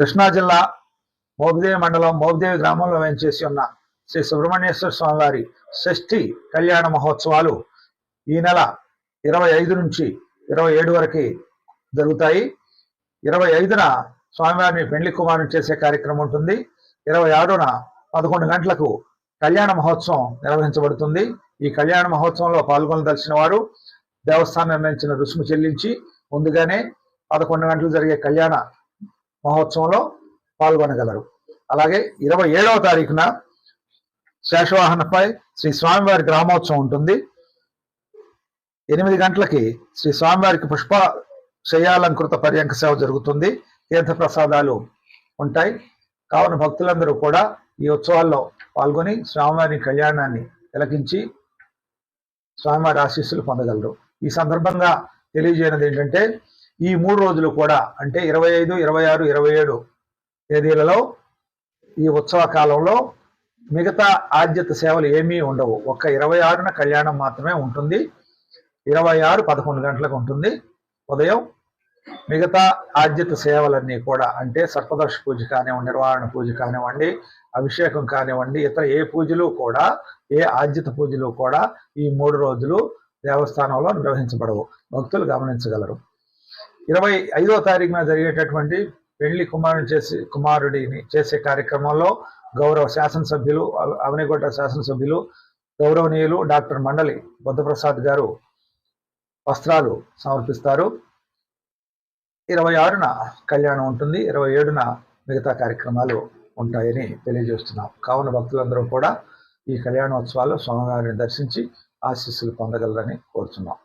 కృష్ణా జిల్లా మోపిదేవి మండలం మోపిదేవి గ్రామంలో వేంచేసి ఉన్న శ్రీ సుబ్రహ్మణ్యేశ్వర స్వామివారి షష్ఠి కళ్యాణ మహోత్సవాలు ఈ నెల ఇరవై ఐదు నుంచి ఇరవై ఏడు వరకు జరుగుతాయి. ఇరవై ఐదున స్వామివారిని పెండ్లి కుమారుని చేసే కార్యక్రమం ఉంటుంది. ఇరవై ఆరున పదకొండు గంటలకు కళ్యాణ మహోత్సవం నిర్వహించబడుతుంది. ఈ కళ్యాణ మహోత్సవంలో పాల్గొనదలిచిన వారు దేవస్థానం నిర్ణయించిన రుసుము చెల్లించి ముందుగానే పదకొండు గంటలు జరిగే కళ్యాణ మహోత్సవంలో పాల్గొనగలరు. అలాగే ఇరవై ఏడవ తారీఖున శేషవాహనపై శ్రీ స్వామివారి గ్రామోత్సవం ఉంటుంది. ఎనిమిది గంటలకి శ్రీ స్వామివారికి పుష్ప శయాలంకృత పర్యంక సేవ జరుగుతుంది. తీర్థ ప్రసాదాలు ఉంటాయి. కావున భక్తులందరూ కూడా ఈ ఉత్సవాల్లో పాల్గొని స్వామివారి కళ్యాణాన్ని తిలకించి స్వామివారి ఆశీస్సులు పొందగలరు. ఈ సందర్భంగా తెలియజేయనది ఏంటంటే ఈ మూడు రోజులు కూడా అంటే ఇరవై ఐదు ఇరవై ఆరు ఇరవై ఏడు తేదీలలో ఈ ఉత్సవ కాలంలో మిగతా ఆద్యత సేవలు ఏమీ ఉండవు. ఒక్క ఇరవై ఆరున కళ్యాణం మాత్రమే ఉంటుంది. ఇరవై ఆరు పదకొండు గంటలకు ఉంటుంది. ఉదయం మిగతా ఆద్యత సేవలన్నీ కూడా అంటే సర్పదర్శ పూజ కానివ్వండి నిర్వహణ పూజ కానివ్వండి అభిషేకం కానివ్వండి ఇతర ఏ పూజలు కూడా ఏ ఆద్యత పూజలు కూడా ఈ మూడు రోజులు దేవస్థానంలో నిర్వహించబడవు. భక్తులు గమనించగలరు. ఇరవై ఐదో తారీఖున జరిగేటటువంటి పెళ్ళి కుమారుని చేసి కుమారుడిని చేసే కార్యక్రమంలో గౌరవ శాసనసభ్యులు అవనిగొట్ట శాసనసభ్యులు గౌరవనీయులు డాక్టర్ మండలి బుద్ధప్రసాద్ గారు వస్త్రాలు సమర్పిస్తారు. ఇరవై ఆరున కళ్యాణం ఉంటుంది. ఇరవై ఏడున మిగతా కార్యక్రమాలు ఉంటాయని తెలియజేస్తున్నాం. కావున భక్తులందరూ కూడా ఈ కళ్యాణోత్సవాలు స్వామివారిని దర్శించి ఆశీస్సులు పొందగలరని కోరుతున్నాం